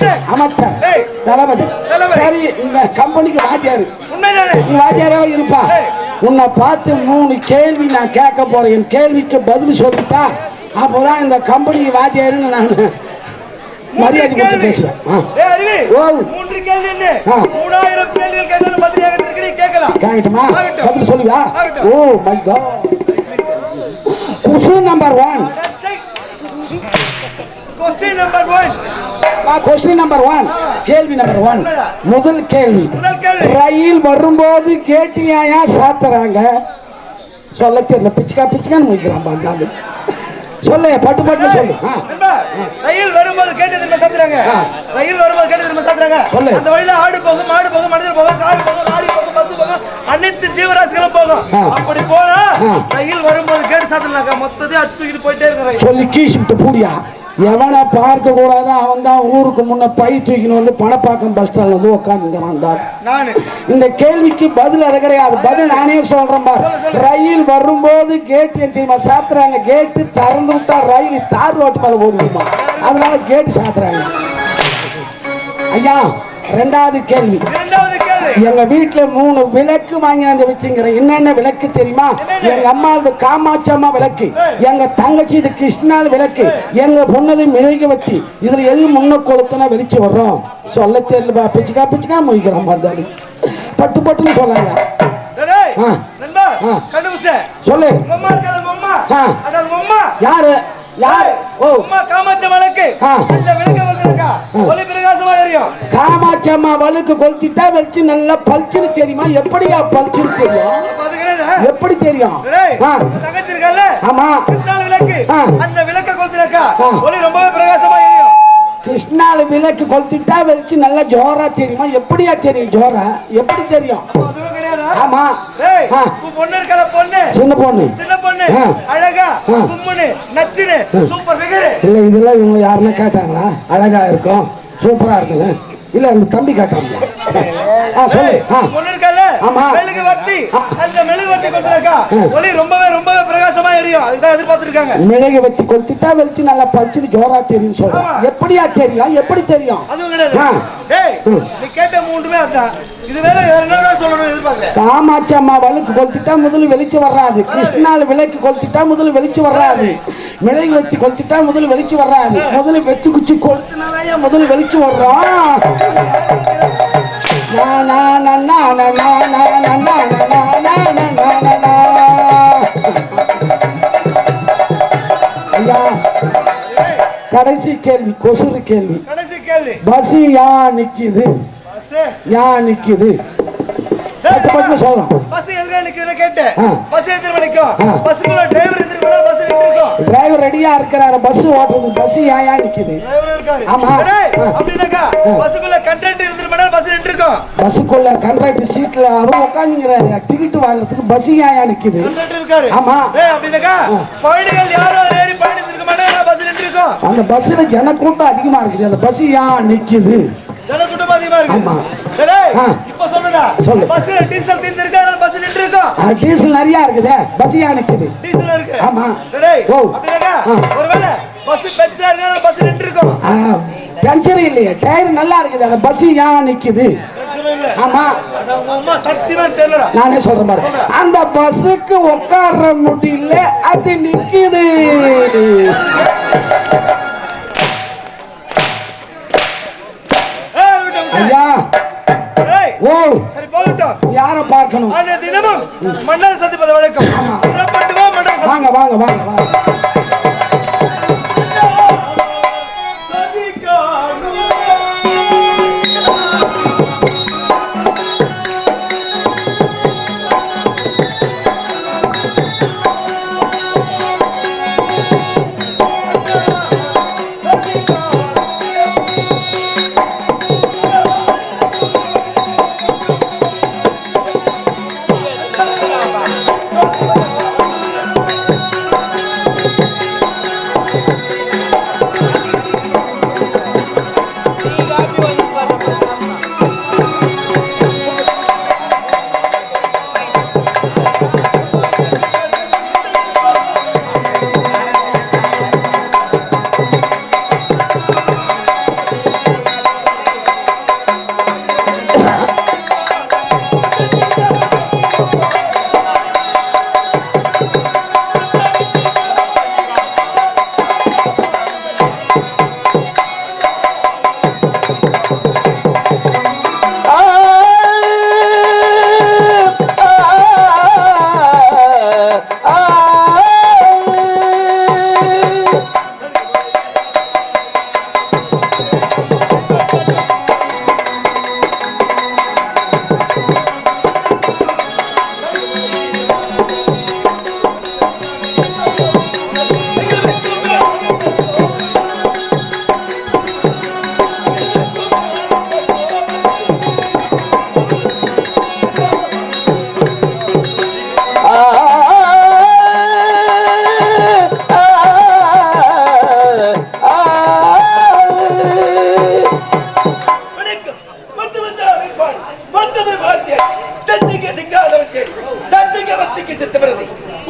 அமைச்சர் அமைச்சர். தளபதி. சரி இந்த கம்பெனிக்கு வாத்தியாரு. வாத்தியாராவே இருப்பா. உன்னை பார்த்து மூணு கேள்வி நான் கேட்க போறேன். என் கேள்விக்கு பதில் சொல்லிட்டா அப்போதான் இந்த கம்பெனி வாத்தியாருன்னு நான் மரியாதை கொடுத்து பேசுவேன். ஓ. மூன்று கேள்வி என்ன. மூணாயிரம் கேள்விகள் கேட்டாலும் பதில் கேட்கலாம். கேட்கட்டுமா. பதில் சொல்லுவா. ஓ my God question number one question number one question number one கேள்வி நம்பர் ஒன் முதல் கேள்வி. ரயில் வரும்போது கேட்டியாயா சாத்துறாங்க? சொல்ல தெரியல. பிச்சுக்கா பிச்சுக்கான்னு முடிக்கிறான் பாந்தாங்க சொல்லு பட்டு பட்டு சொல்லு. ரயில் வரும்போது கேட்டு திரும்ப சாத்துறாங்க. ரயில் வரும்போது கேட்டு திரும்ப சாத்துறாங்க. அந்த வழியில ஆடு போகும் மாடு போகும் மனிதர் போகும் கார் போகும் லாரி போகும் பஸ் போகும் அனைத்து ஜீவராசிகளும் போகும். அப்படி போனா. ரயில் வரும்போது கேட்டு சாத்துனாக்கா மொத்தத்தையும் அடிச்சு தூக்கிட்டு போயிட்டே இருக்க ரயில். சொல்லி கீசிட்டு பூடியா? எவனை பார்க்க கூடாது அவன் தான் ஊருக்கு முன்ன பை தூக்கின்னு வந்து பணப்பாக்கம் பஸ் ஸ்டாண்ட்ல வந்து உட்காந்து இந்த கேள்விக்கு பதில் அது கிடையாது பதில் நானே சொல்றேன். ரயில் வரும்போது கேட் தெரியுமா? சாத்துறாங்க. கேட்டு திறந்து விட்டா ரயில் தார் ரோட்டு மேல ஓடிடுமா அதனால கேட்டு சாத்துறாங்க. ஐயா ரெண்டாவது கேள்வி. எங்க வீட்டுல மூணு விளக்கு வாங்கியாந்து வச்சுங்கிறேன் என்னென்ன விளக்கு தெரியுமா? எங்க அம்மா இது காமாட்சி அம்மா விளக்கு எங்க தங்கச்சி இது கிருஷ்ணால் விளக்கு எங்க பொண்ணது மிளகு வச்சு இதுல எது முன்ன கொளுத்துனா வெளிச்சு வர்றோம் சொல்ல தெரியல பிச்சுக்கா பிச்சுக்கா முடிக்கிறோம் பார்த்தாரு பட்டு பட்டுன்னு சொல்லாங்க சொல்லு. யாரு? யாரு? ஓ. காமாட்சி விளக்கு வந்திருக்கா ஒளி பிரகாசமா எரியும் காமாட்சி அம்மா வலுக்கு கொளுத்திட்டா வச்சு நல்லா பளிச்சுன்னு தெரியுமா? எப்படியா பளிச்சுன்னு தெரியும்? எப்படி தெரியும்? தங்கச்சி ஆமா. கிருஷ்ணால விளக்கு. அந்த விளக்க கொளுத்தினாக்கா. ஒளி ரொம்பவே பிரகாசமா எரியும். கிருஷ்ணால விளக்கு கொளுத்திட்டா வச்சு நல்லா ஜோரா தெரியுமா? எப்படியா தெரியும்? ஜோரா? எப்படி தெரியும்? ஆமா. பொண்ணு இருக்கல பொண்ணு. சின்ன பொண்ணு. சின்ன பொண்ணு. அழகா. கும்முனு நச்சுனு சூப்பர் ஃபிகர் இல்ல இதெல்லாம் இவங்க யாருன்னா கேட்டாங்களா அழகா இருக்கும் சூப்பரா இருக்குங்க இல்ல இந்த தம்பி கேட்டாங்களா ஆ சொல்லு. பொண்ணு இருக்கல ஆமா. மெழுகு வத்தி ஆ. அந்த மெழுகு வத்தி கொளுத்தினாக்கா. ஒளி ரொம்பவே ரொம்பவே பிரகாசமா எரியும். அதுதான் எதிர்பார்த்திருக்காங்க. மிளகு வச்சு கொளுத்திட்டா வச்சு நல்லா பளிச்சுன்னு ஜோரா தெரியும் சொல்றேன். ஆமா. எப்படியா தெரியும்? எப்படி தெரியும்? அதுவும் கிடையாது. டேய். நீ கேட்ட மூணுமே அதான் இது வேற வேற என்ன சொல்லணும் எதிர்பார்க்கல? காமாட்சி அம்மா வழுக்கு கொளுத்திட்டா முதல்ல வெளிச்சு வர்றாது. கிருஷ்ணால விளக்கு கொளுத்திட்டா முதல்ல வெளிச்சு வர்றாது. மிளகு வச்சு கொளுத்திட்டா முதல்ல வெளிச்சு வர்றாது. முதல்ல வெச்சு குச்சி கொளுத்தினாதான் முதல்ல வெளிச்சு வர்றோம். கடைசி கேள்வி கொசுறு கேள்வி. கடைசி கேள்வி. பஸ் யா நிக்குது? பஸ் யா நிக்குது? பட்டு சொல்றோம் பஸ் எதுக்கு நிக்குதுன்னு கேட்டேன். பஸ் ஆ. பஸ்ஸுக்குள்ள டிரைவர் டிரைவர் ரெடியா இருக்கிறாரு. பஸ் ஓட்டுறது பஸ் ஏயா நிக்குது? டிரைவர் இருக்காரு ஆமா. அப்படின்னாக்கா பஸ்ஸுக்குள்ள கண்டக்டர் இருந்துட்டு மணி பஸ் நின்று இருக்கும். பஸ்ஸுக்குள்ள கண்ட்ராக்டர் சீட்ல அவர் உட்காந்துங்கிறாரு டிக்கெட் வாங்குறதுக்கு பஸ் ஏயா நிக்குது? கண்டக்டர் இருக்காரு. ஆமா. அப்படின்னாக்கா பயணிகள் யாரோ அதுல ஏறி பயணிச்சிருக்க மாட்டாங்க. பஸ் நின்று இருக்கும். அந்த பஸ்ல ஜனக்கூட்டம் அதிகமா இருக்குது. அந்த பஸ் ஏன் நிக்குது? ஜனக்கூட்டம் அதிகமா இருக்கு. இப்ப சொல்லுடா. சொல்லு. பஸ்ல டீசல் தீர்ந்து இருக்கு? பஸ் நின்று இருக்கும் டீசல் நிறைய இருக்குதே. பஸ் ஏன் நிக்குது? டீசல் இருக்கு. ஆமா. டேய் ஆ. ஒருவேளை பஸ் பெருசா இருக்கு? பஸ் நின்று இருக்கும் ஆ, பஞ்சர் இல்லையே. டயர் நல்லா இருக்குது. அந்த பஸ் ஏன் நிக்குது? ஆமா. நானே சொல்றேன் பாரு. அந்த பஸ்ஸுக்கு உட்கார முடியல அது நிக்குது. பார்க்கணும். தினமும் மன்னர் சந்திப்பது வழக்கம். புறப்பட்டு வா மன்னர் சந்தி- வாங்க வாங்க வாங்க.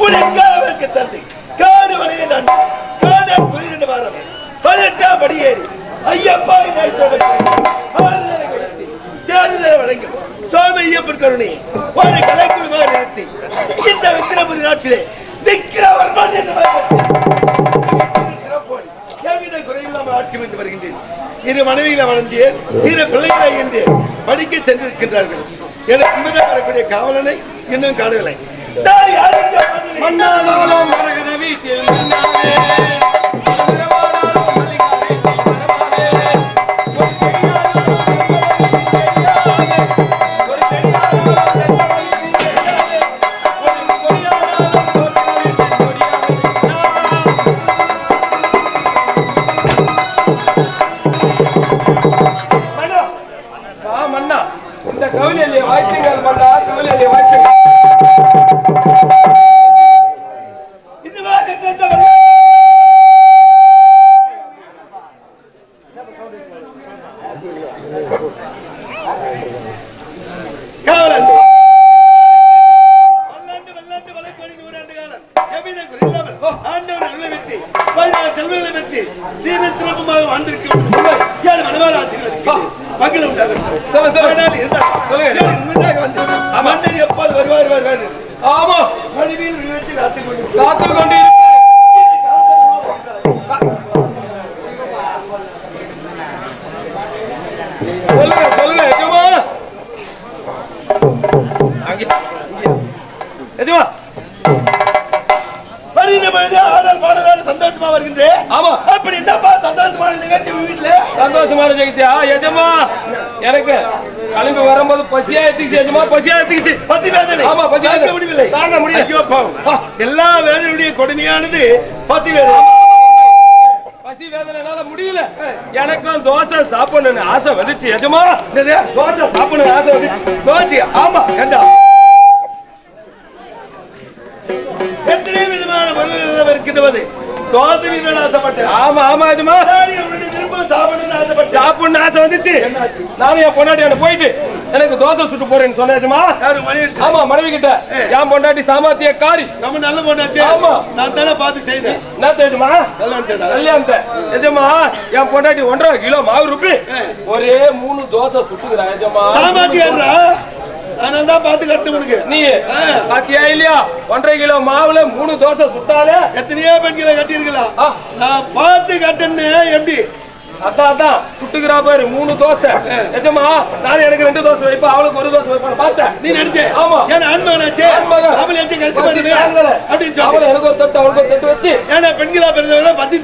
உனக்காக தந்தை. காடு வளைய தாண்டி காண புரிந்து வாரம். பதினெட்டாம் படியேறி ஐயப்பா வழங்கும் சுவாமி ஐயப்பன் கருணை ஒரு கலைக்குழுவாக நிறுத்தி இந்த விக்கிரபுரி நாட்டிலே விக்கிரவர்மன் என்ற எவ்வித வருகின்றேன். இரு மனைவியில வளர்ந்தேன் இரு பிள்ளைகளை என்று படிக்க சென்றிருக்கின்றார்கள். எனக்கு வரக்கூடிய காவலனை இன்னும் காணவில்லை. தாய் அறிஞ்ச சந்தோஷமான ஜெகத்தியா எஜமா. எனக்கு கிளம்பி வரும்போது பசியா எடுத்துக்கிச்சு எஜமா பசியா எடுத்துக்கிச்சு பத்தி வேதனை. ஆமா, பசி வேதனை. முடியவில்லை. தாங்க முடியல. ஐயோ பாவம். ஆ. எல்லா வேதனையுடைய கொடுமையானது பத்தி வேதனை. பசி வேதனைனால முடியல. எனக்கும் தோசை சாப்பிடணும்னு ஆசை வந்துச்சு எஜமா. தோசை சாப்பிடணும்னு ஆசை வந்துச்சு. தோசியா? ஆமா. ஏண்டா? எத்தனை விதமான பொருள்கள் இருக்கின்றது தோசை வீதம் ஆசைப்பட்டேன். ஆமா ஆமா எஜமா. சரி, உன்னுடைய சாப்பிடணும்னு ஆசை வந்துச்சு. நானும் என் பொண்டாட்டி போயிட்டு எனக்கு தோசை சுட்டு போறேன்னு அடிச்சு? ஆமா மனைவி கிட்ட. என் பொண்டாட்டி சாமாத்திய காரி. நம்ம நல்ல பொண்ணாச்சு ஆமா. நான் தானே பார்த்து செய்தேன். என்ன தெரியுமா. கல்யாணத்தை எஜமா என் பொண்டாட்டி ஒன்றரை கிலோ மாவு ருப்பி. ஒரே மூணு தோசை சுட்டுக்கிறா எஜமா. சாமாத்தியாடுறா அதனால தான் பார்த்து கட்டு உனக்கு. நீ. பாத்தியா இல்லையா? ஒன்றரை கிலோ மாவுல மூணு தோசை சுட்டாலே. எத்தனையோ பெண்களை கட்டியிருக்கலாம். நான் பார்த்து கட்டுன்னு எப்படி? அதான் அதான். சுட்டுக்கிறா பாரு மூணு தோசை. எஜமா நான் எனக்கு ரெண்டு தோசை வைப்பேன் அவளுக்கு ஒரு தோசை வைப்பான்னு பார்த்தேன் நீ நினைச்ச ஆமா. ஏன்னா. அவளை வச்சு கழிச்சு தாங்கல. அப்படின்னு அவளை எனக்கு ஒரு தட்டு அவளுக்கு ஒரு தட்டு வச்சு. ஏன்னா பெண்களா பிறந்தவங்க பத்தி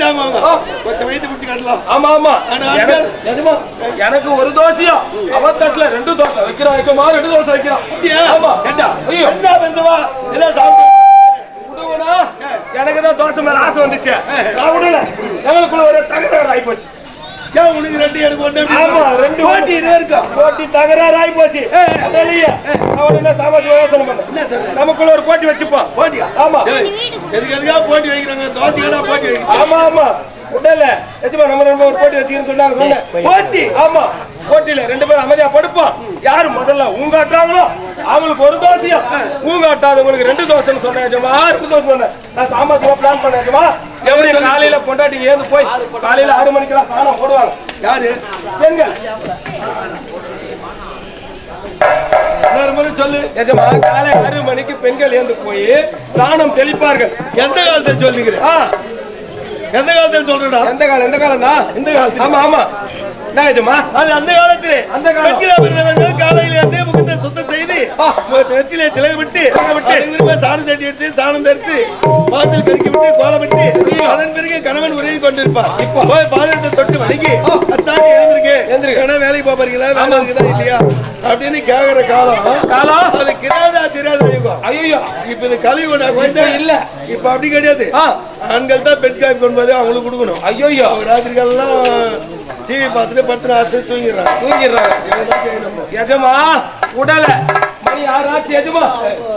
ஆ. கொஞ்சம் வயிற்று பிடிச்சி கட்டலாம். ஆமா ஆமா? நிஜமா, எனக்கு ஒரு தோசையா? அவ தட்டுல ரெண்டு தோசை வைக்கிறான் வைக்கமா? ரெண்டு தோசை அப்படியா? ஆமா. ஏண்டா? ஐயோ. பெண்ணா பிறந்தவா? எல்லாம் சாப்பிட்டு எனக்கு தான் தோசை மேல ஆசை வந்துச்சு. நான் விடல. எங்களுக்குள்ள ஒரு தகராறு ஆகி போச்சு ஏன் உனக்கு ரெண்டு எனக்கு ஒண்ணு ஆமா? ரெண்டு இருவா இருக்கும் போட்டி தகராறு ஆகி போச்சு வெளியே. அவன் என்ன சாமாஜிக யோசனை பண்ண நமக்குள்ள ஒரு போட்டி வச்சுப்போம். போட்டியா? ஆமா. எதுக்கு எதுக்காக போட்டி வைக்கிறாங்க? தோசைக்கடா போட்டி வைக்கிறாங்க ஆமா ஆமா. விடல நிஜமா நம்ம ரெண்டு ஒரு போட்டி வச்சுக்கிறேன்னு சொன்னாங்க சொன்னேன். போட்டி? ஆமா. போட்டியில ரெண்டு பேரும் அமைதியா படுப்போம். யாரு முதல்ல ஊங்காட்டுறாங்களோ அவங்களுக்கு ஒரு தோசையா? ஊங்காட்டாதவங்களுக்கு ரெண்டு தோசைன்னு சொன்னேன் ஜமா ரெண்டு தோசை சொன்னேன். நான் சாமர்த்தியமா பிளான் பண்ணேன் ஜமா எப்படி காலையில பொண்டாட்டி ஏந்து போய் காலையில ஆறு மணிக்கெல்லாம் சாணம் போடுவாங்க. யாரு? பெண்கள் சொல்லு. நிஜமா காலை ஆறு மணிக்கு பெண்கள் ஏந்து போய் சாணம் தெளிப்பார்கள். எந்த காலத்துல சொல்லுங்கிற ஆ. எந்த காலத்துல சொல்றடா எந்த காலம் எந்த காலம் தான் இந்த காலத்துல? ஆமா ஆமா. என்ன நிஜமா அது அந்த காலத்திலே. அந்த பிறந்தவர்கள் காலையில இருந்தே சுத்தம் செய்து. நெற்றிலே திலகம் விட்டு விட்டு. பிறகு சாணம் சட்டி எடுத்து சாணம் தடுத்து வாசல் பெருக்கி விட்டு கோலமிட்டு ஐயோ. அதன் பிறகு கணவன் உறங்கி கொண்டிருப்பார். போய் பாதத்தை தொட்டு வணங்கி. அத்தாண்டி எழுந்திருக்கு எழுந்திருக்கு. ஏன்னா வேலைக்கு போறீங்களா வேலை. இருக்குதா இல்லையா அப்படின்னு கேக்குற காலம் காலம் அது கிராதா திராத யுகம் ஐயோ இப்ப இது கலியுட இல்ல இப்ப அப்படி கிடையாது ஆண்கள் தான் பெண் காப்பி கொண்டு அவங்களுக்கு கொடுக்கணும் ஐயோ ராத்திரிகள்லாம் டிவி பார்த்துட்டு பத்து ராத்திரி தூங்கிடுறாங்க தூங்கிடுறாங்க எஜமா உடல. மணி ஆறாச்சு எஜமா.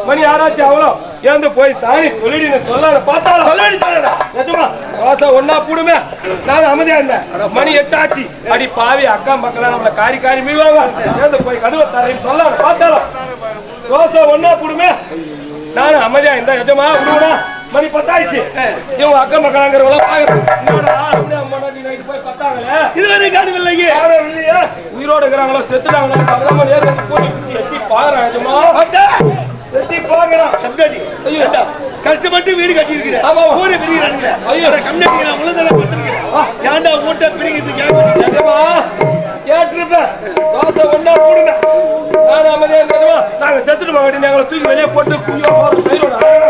மணி ஆறாச்சு அவ்வளோ ஏந்து போய் சாணி தொழிலின்னு சொல்லாத பார்த்தாலும் சொல்லுவாடி சொல்லடா. நிஜமா தோசை ஒன்னா போடுமே. நான் அமைதியா இருந்தேன். மணி எட்டாச்சு. அடி பாவி அக்கா மக்கள் நம்மள காரி காரி மீவாங்க ஏந்து போய் கதவை தரையும் சொல்லாத பார்த்தாலும் தோசை ஒன்னா போடுமே. நானும் அமைதியா இருந்தேன். எஜமா விடுவா மணி பத்தாயிடுச்சு. இவங்க அக்கா மக்களாங்கிறவங்க பாக்குறேன் என்னடா அப்படியே முன்னாடி நைட்டு போய் பத்தாங்களே இதுவரை காணவில்லையே. காரணம் செத்துட்டாங்களா அவதான் நேரம் வந்து போட்டு பிடிச்சி எட்டி பாக்குறான். ஐயோ. ஏண்டா, கஷ்டப்பட்டு வீடு கட்டியிருக்கிற. ஆமா, ஆமா. ஊரை பிரிகிறானுங்க ஐயோ. கம்யூனிட்டி நான் முழுதலை கொடுத்துருக்கிறேன் ஏன்டா மூட்டை பிரிக்கிறது கேட்டிருப்பேன். தோசை ஒண்ணா போடுங்க. நாங்க செத்துட்டு போக எங்களை தூக்கி வெளியே போட்டு குய்யோ. அட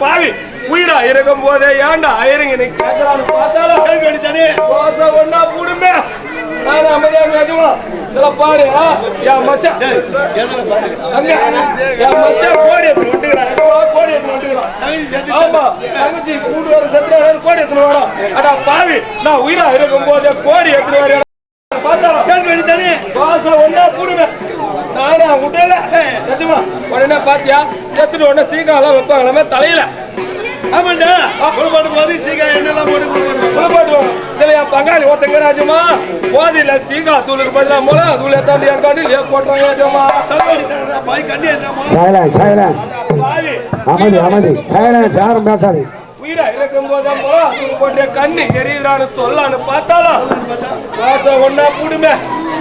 பாவி உயிரா இருக்கும் போதே ஏன்டா ஐயருங்க நீ கேட்கலான்னு பார்த்தாலும் தோசை ஒண்ணா போடுமே நான் அமைதியா நிஜமா இதெல்லாம் பாரு என் மச்சான். அங்க என் மச்சான் கோடி எடுத்து வந்துக்கிறான். கோடி எடுத்து சேர்த்து ஆமா தங்கச்சி கூட்டு வர செத்து கோடி எடுத்துட்டு வரோம் அடா பாவி நான் உயிரா இருக்கும் போதே கோடி எடுத்துட்டு வரேன் பார்த்தா கேள்வி அடித்தானே தோசை ஒண்ணா போடுங்க நானே விடல நிஜமா உடனே பாத்தியா? செத்துட்டு உடனே சீக்கிரம் வைப்பாங்களாமே தலையில. ஆமாண்டா. குளிப்பாட்டு போது சீக்கிரம் எண்ணெல்லாம் போட்டு குளிப்பாட்டு இதுல என் பங்காளி ஒருத்தங்க ராஜமா போதில சீகா தூளுக்கு பதிலா மிளகா தூள் எத்தாண்டி என் கண்ணில் போட்டுறாங்க ராஜமா பாய் கண்ணி சைலன்ஸ் பாவி அமைதி அமைதி சைலன்ஸ் யாரும் பேசாதே. உயிரா இருக்கும் போது மிளகா தூள் போட்டு கண்ணு எரியுறான்னு சொல்லான்னு பார்த்தாலும்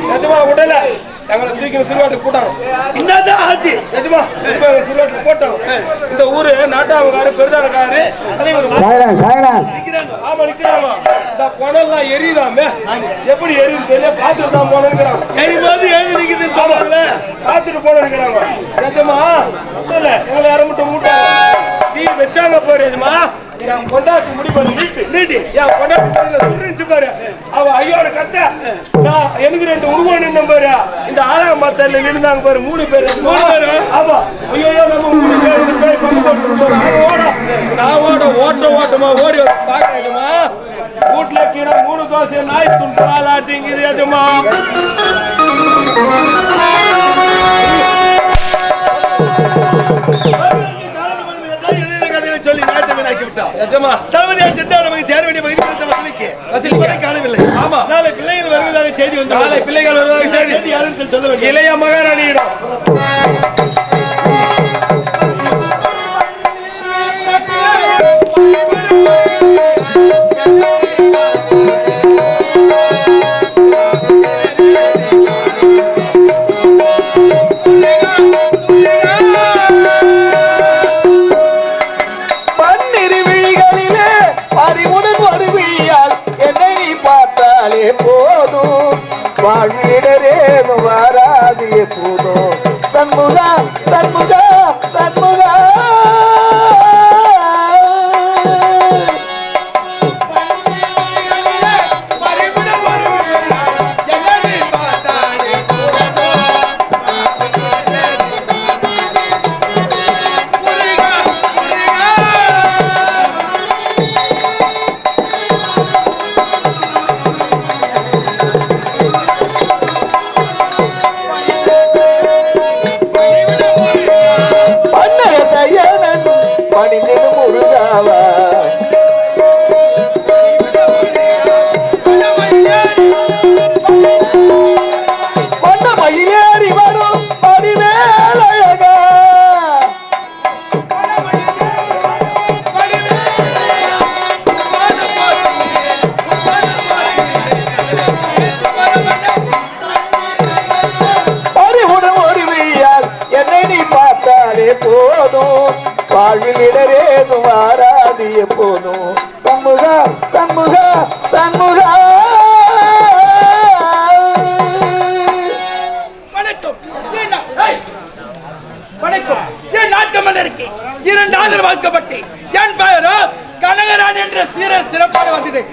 நிஜமா விடல எங்களை தூக்கி திருவாட்டுக்கு போட்டாங்க. என்னதான் ஆச்சு? நிஜமா திருவாட்டுக்கு போட்டாங்க. இந்த ஊரு சைலன்ஸ் நிக்கிறாங்க. ஆமா நிக்கிறாங்க. இந்த பணம்லாம் எரியுதாமே? எப்படி எரியுது தெரியல. பார்த்துட்டு தான் போனோங்கிறாங்க எரியும்போது எழுதி நிக்குதுன்னு சொல்றாங்களே. பார்த்துட்டு போனோங்கிறாங்க நிஜமா? இல்ல எங்களை யாரும் மட்டும் மூட்டாங்க. வச்சாங்க பாரு நிஜமா என் கொண்டாட்டி முடி பண்ணி நீட்டு. நீட்டி. என் கொண்டாட்டி தலையில சுருந்துச்சு பாரு. அவ ஐயோட கத்த. நான் எனக்கு ரெண்டு உருவம் நின்ன பாரு. இந்த ஆறாம் மாத்தல்ல நின்னுதாங்க பாரு மூணு பேர் மூணு பேரு? ஆமா. ஐயோ நம்ம மூணு பேர். நான் ஓட ஓட்ட ஓட்டமா ஓடி நிஜமா வீட்டுல கீரை மூணு தோசை நாய் துண்டு ஆளாட்டிங்குது நாட்டை வீணாக்கி விட்டான் நிஜமா தளபதியா சென்றா நமக்கு சேர வேண்டிய பகுதி கொடுத்த வசதிக்கு வசதிக்கு. இதுவரை காணவில்லை. ஆமா. நாளை பிள்ளைகள் வருவதாக செய்தி வந்து நாளை பிள்ளைகள் வருவதாக செய்தி. செய்தி யாரும் சொல்ல வேண்டும்? இளைய மகாராணியிடம். பன்னிரு வந்தாலே போதும். வாழ்விடரேதும் வராது போதும். தன்முகா தன்முகா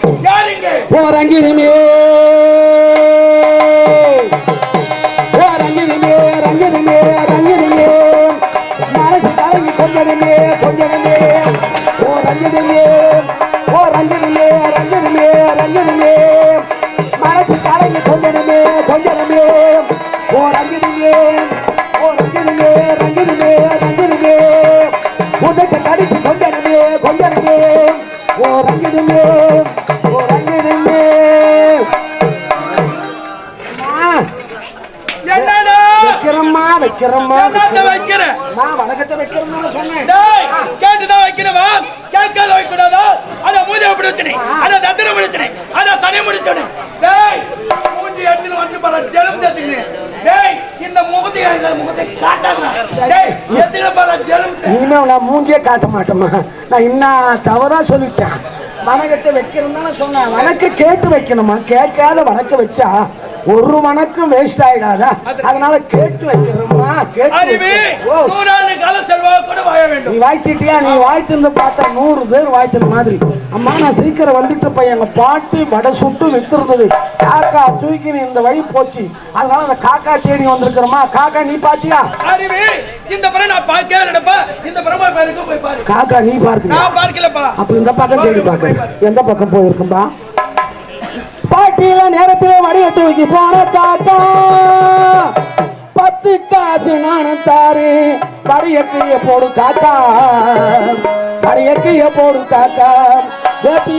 ஓ ரங்கினிமே ரங்கினிமே ரங்கினிமே மனசு கலங்கி கொஞ்சமே கொஞ்சமே ஓ ரங்கினிமே ஓ ரங்கினிமே ரங்கினிமே ரங்கினிமே மனசு கலங்கி கொஞ்சமே கொஞ்சமே ஓ ரங்கினிமே ஓ ரங்கினிமே ரங்கினிமே ரங்கினிமே உனக்கு கடிச்சு கொஞ்சமே கொஞ்சமே ஓ ரங்கினிமே வைக்கிறேம்மா. வைக்கிறேன். நான் வணக்கத்தை வைக்கிறேன்னு சொன்னேன். கேட்டுதான் வைக்கிறவா? கேட்காத வைக்கூடாதா அத மூஞ்ச பிடிச்சனே அத தந்திர பிடிச்சனே அத சனி முடிச்சனே டேய் மூஞ்சி எடுத்துட்டு வந்து பல ஜெலம் தேத்துக்கினே. டேய் இந்த முகத்தை முகத்தை காட்டாதடா. டேய் எத்துக்கிற பல ஜெலம் இனிமே நான் மூஞ்சியே காட்ட மாட்டேமா நான் இன்னும் தவறா சொல்லிட்டேன். வணக்கத்தை வைக்கிறேன்னு சொன்னேன். வணக்க கேட்டு வைக்கணுமா கேட்காத வணக்க வச்சா ஒரு வணக்கம் வேஸ்ட் ஆயிடாதா? அதனால கேட்டு வைக்கிறோமா கேட்டு நூறாண்டு கால செல்வாக்கோடு வாழ வேண்டும். நீ வாய்த்திட்டியா நீ வாய்த்திருந்து பார்த்தா நூறு பேர் வாய்த்தின மாதிரி. அம்மா நான் சீக்கிரம் வந்துட்டு போய் எங்க பாட்டி வடை சுட்டு வித்துருந்தது. காக்கா தூக்கி இந்த வழி போச்சு. அதனால அந்த காக்கா தேடி வந்திருக்கிறோமா? காக்கா நீ பாத்தியா? அறிவு இந்த படம் நான் இல்லடப்பா இந்த பேருக்கு போய் பாரு. காக்கா நீ பார்க்கல நான் பார்க்கலப்பா. அப்ப இந்த பக்கம் தேடி பார்க்க எந்த பக்கம் போயிருக்கும்பா? பாட்டியில நேரத்துல வடிய தூக்கி போன தாத்தா. பத்து காசு நானும் தாரு வடிய கீழ போடு காக்கா வடிய கீழ போடு காக்கா வேப்பி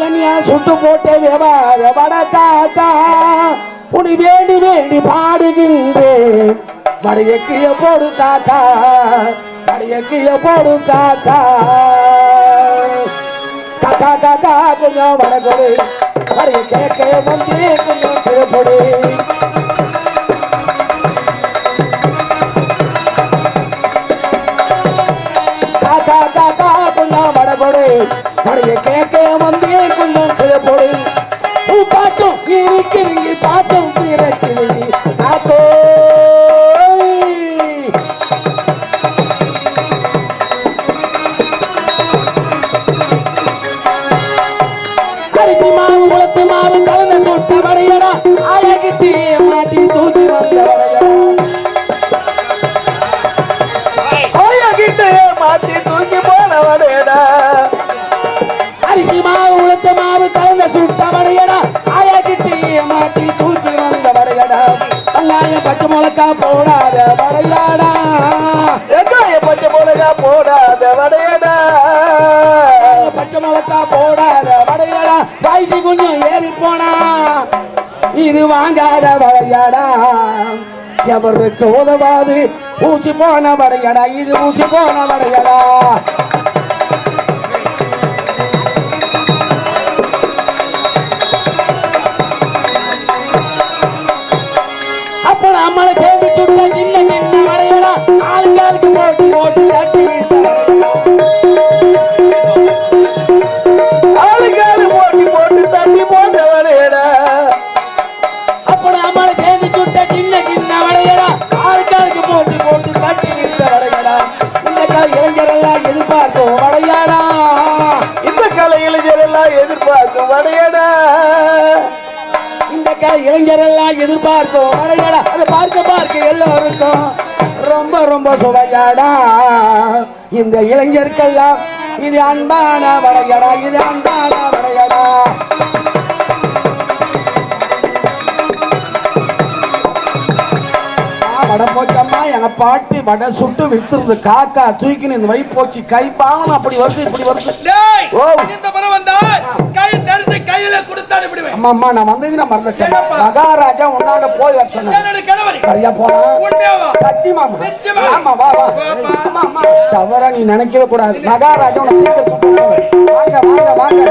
சுட்டு போட்டு வியாபார வட தாத்தா. உனி வேண்டி வேண்டி பாடுகின்றேன். வடைய கீழ போடு காக்கா வடைய கீழ போடு காக்கா காக்கா காக்கா கொஞ்சம் வடகொடு. வடைய கேட்க வந்து கொஞ்சம் திருப்பொடு காக்கா காக்கா கொஞ்சம் வடகொடு வடைய கேட்க வந்து கொஞ்சம் திருப்பொடு பூ பாட்டும் இருக்கிறீங்க பச்சை போடாத வரையாடா. வெங்காய பச்சை மிளகா போடாத வடையடா பச்சை மிளகா போடாத வரையடா. வயசு கொஞ்சம் ஏறி போனா இது வாங்காத வரையாடா. எவருக்கு உதவாது? பூச்சி போன வரையடா இது பூச்சி போன வரையடா. வடையடா இந்த கால இளைஞரெல்லாம் எதிர்பார்க்கும் வடையடா அதை பார்க்க பார்க்க எல்லோருக்கும் ரொம்ப ரொம்ப சுவையாடா. இந்த இளைஞருக்கெல்லாம் இது அன்பான வடையடா இது அன்பான வடையடா போச்சம்மா எங்க பாட்டி வடை சுட்டு வித்துருது காக்கா தூக்கின்னு இந்த வை போச்சு கை பாவம் அப்படி வருது இப்படி வருது. ஓ. இந்த படம் வந்தா கை தரித்து கையில கொடுத்து அனுப்பிடுவேன். அம்மா அம்மா நான் வந்தது நான் மறந்துட்டேன்? மகாராஜா உன்னாண்ட போய் வர சொன்னேன் என்னோட கணவரி. சரியா போனா? உண்மையாவா? நிச்சயமா? ஆமா வா வா. அம்மா அம்மா. தவறா நீ நினைக்கவே கூடாது. மகாராஜா உன சீக்கிரம். வாங்க வாங்க வாங்க.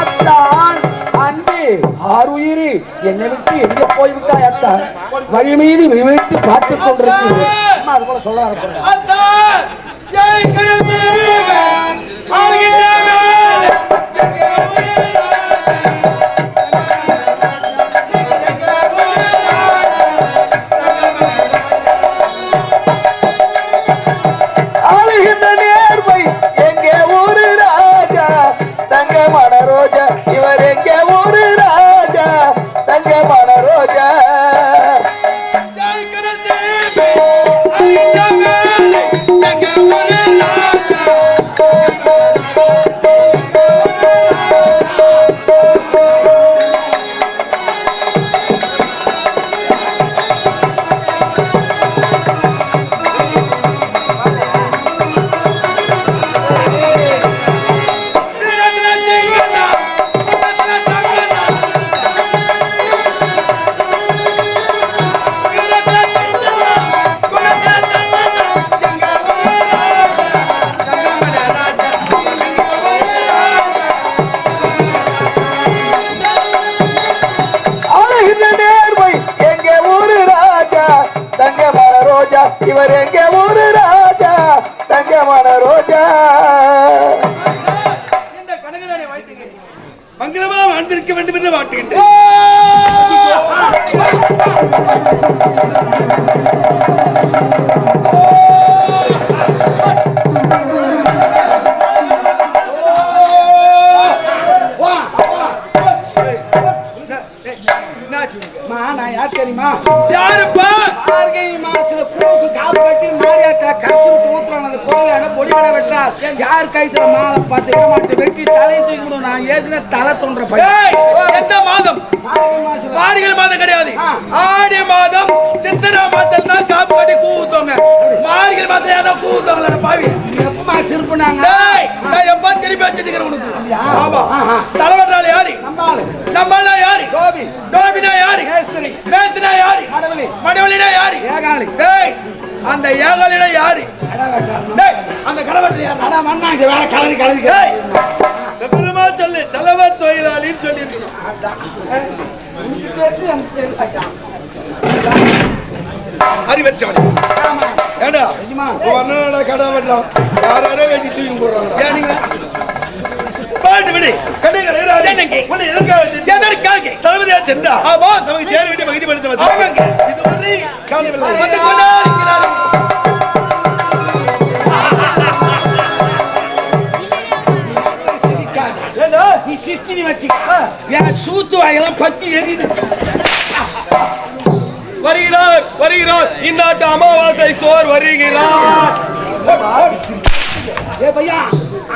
அத்தான் அன்பு ஆறுயிரி என்னை விட்டு எங்க போய் விட்டா அத்தா? வழி மீது விழித்து பார்த்து கொண்டிருக்கிறது அம்மா அது போல சொல்ல வரப்போறேன் இவர் எங்க ஊரு ராஜா? தங்கமான ரோஜா. மங்களமா வாழ்ந்திருக்க வேண்டும் என்று வாழ்த்துகின்றேன். நான் யார் விட்டு ஊத்துறாங்க அந்த கோயில பொடி கடை வெட்டுறா யார் கைத்துல மாலை பார்த்து வெட்டி தலையை தூக்கி விடும் நான் ஏற்கனவே தலை தோன்ற பையன். எந்த மாதம்? மார்கழி மாதம் கிடையாது. ஆடி மாதம் சித்திரை மாதம் தான் காப்பு கட்டி கூத்தவங்க மார்கழி மாதம் பாவி. எப்பமா திருப்பினாங்க? நான் எப்ப திருப்பி வச்சிட்டு இருக்கிறேன் உனக்கு ஆமா. தலைவர்னால யாரு? நம்மளா யாரு? கோபி. டோபினா யாரு? மேஸ்திரி. மேத்தினா யாரு? மடவலி. மடவழினா யாரு? டேய் அந்த ஏகாலினா யாரு? அந்த கடவர்கள் யாரு? அடா மண்ணாங்க வேற கலரி டேய் பெருமா சொல்லு தலைவர் தொழிலாளின்னு சொல்லியிருக்கணும். அறிவற்றவனை. ஏடா கடை வெட்டலாம் யார் யாரோ வேண்டி தூக்கி போடுறாங்க பாட்டு விடு. கடை கடை என்னங்க? உன்னை எதற்காக? எதற்காக? தளபதியா சென்றா? ஆமா. நமக்கு சேர வேண்டிய மகிழ்ச்சி ஆமாங்க. இதுவரை காணவில்லை. வந்து கொண்டே இருக்கிறார்கள் நீ சிஸ்டினி வச்சு என் சூத்து வாயெல்லாம் பத்தி எரியுது? வருகிறார் வருகிறார். இந்நாட்டு அமாவாசை சோர் வருகிறார். ஏ பையா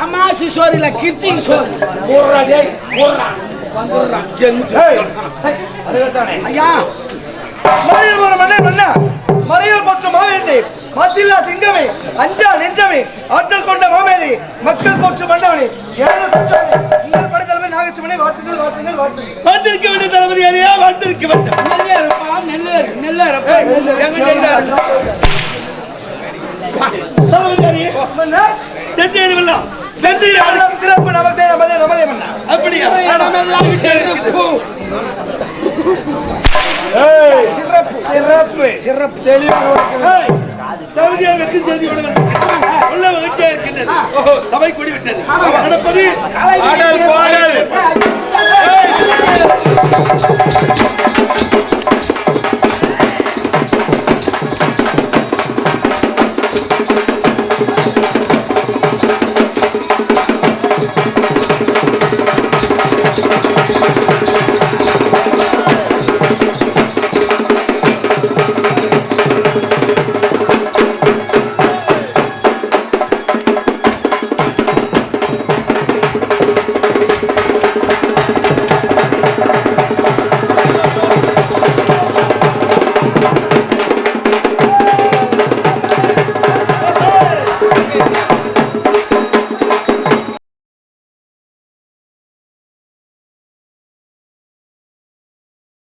அமாசி சோறு இல்ல கிருத்திங் சோறு போடுறா டேய் போடுறா வந்துடுறான் ஐயா மலையில் ஒரு மன்னர் மன்னா போற்ற மாவேந்தி மசில்லா சிங்கமே அஞ்சா நெஞ்சமே ஆற்றல் கொண்ட மாமேதி மக்கள் போற்று மன்னவனே ஏழு குற்றமே உங்கள் படைத்தலைமை நாகச்சுமனை வாழ்த்துங்கள் வாழ்த்துங்கள் வாழ்த்துங்கள் வாழ்ந்திருக்க வேண்டிய தளபதி யாரையா வாழ்ந்திருக்க வேண்டும் நெல்லேருப்பா நெல்லேரு நெல்லேருப்பா சிறப்பு நமதே நமதே நமதே அப்படியா? சிறப்பு. சிறப்பு சிறப்பு தளபதியார் வெற்றி வந்திருக்கிறார். உள்ள மகிழ்ச்சியா இருக்கின்றது. சபை கூடி விட்டது நடப்பது. பாடல்.